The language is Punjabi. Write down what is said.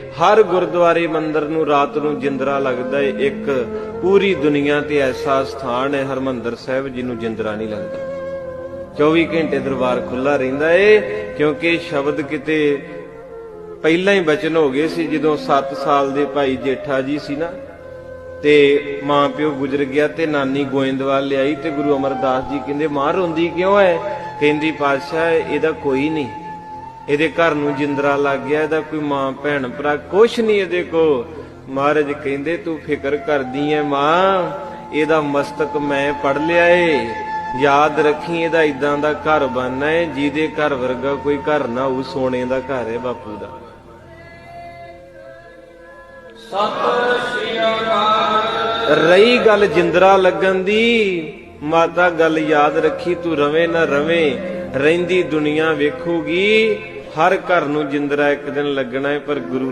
ਹਰ ਗੁਰਦੁਆਰੇ ਮੰਦਰ ਨੂੰ ਰਾਤ ਨੂੰ ਜਿੰਦਰਾ ਲੱਗਦਾ ਏ, ਇੱਕ ਪੂਰੀ ਦੁਨੀਆ ਤੇ ਐਸਾ ਸਥਾਨ ਹੈ, ਹਰਮੰਦਰ ਸਾਹਿਬ ਜਿਹਨੂੰ ਜਿੰਦਰਾ ਨਹੀਂ ਲੱਗਦਾ। 24 ਘੰਟੇ ਦਰਬਾਰ ਖੁੱਲਾ ਰਹਿੰਦਾ ਏ, ਕਿਉਂਕਿ ਸ਼ਬਦ ਕਿਤੇ ਪਹਿਲਾਂ ਹੀ ਬਚਨ ਹੋ ਗਏ ਸੀ, ਜਦੋਂ 7 ਸਾਲ ਦੇ ਭਾਈ ਜੇਠਾ ਜੀ ਸੀ ਨਾ, ਤੇ ਮਾਂ ਪਿਓ ਗੁਜ਼ਰ ਗਿਆ ਤੇ ਨਾਨੀ ਗੋਇੰਦਵਾਲ ਲਿਆਈ ਤੇ ਗੁਰੂ ਅਮਰਦਾਸ ਜੀ ਕਹਿੰਦੇ, ਮਾਂ ਰੋਂਦੀ ਕਿਉਂ ਹੈ? ਕਹਿੰਦੀ, ਪਾਤਸ਼ਾਹ, ਇਹਦਾ ਕੋਈ ਨਹੀਂ। ਇਹਦੇ ਘਰ ਨੂੰ ਜਿੰਦਰਾ ਲੱਗ ਗਿਆ, ਇਹਦਾ ਕੋਈ ਮਾਂ, ਭੈਣ, ਭਰਾ ਕੁਛ ਨਹੀਂ ਇਹਦੇ ਕੋ ਮਹਾਰਾਜ ਕਹਿੰਦੇ, ਤੂੰ ਫਿਕਰ ਕਰਦੀ ਐ ਮਾਂ, ਇਹਦਾ ਮਸਤਕ ਮੈਂ ਪੜ ਲਿਆ ਏ। ਯਾਦ ਰੱਖੀ ਇਹਦਾ ਇਦਾਂ ਦਾ ਘਰ ਬਣਨਾ ਏ, ਜਿਹਦੇ ਘਰ ਵਰਗਾ ਕੋਈ ਘਰ ਨਾ ਉਹ ਸੋਨੇ ਦਾ ਘਰ ਹੈ ਬਾਪੂ ਦਾ। ਰਹੀ ਗੱਲ ਜਿੰਦਰਾ ਲੱਗਣ ਦੀ, ਮਾਤਾ ਗੱਲ ਯਾਦ ਰੱਖੀ, ਤੂੰ ਰਵੇਂ ਨਾ ਰਵੇਂ, ਰਹਿੰਦੀ ਦੁਨੀਆ ਵੇਖੂਗੀ ਹਰ ਘਰ ਨੂੰ ਜਿੰਦਰਾ ਇੱਕ ਦਿਨ ਲੱਗਣਾ ਹੈ ਪਰ ਗੁਰੂ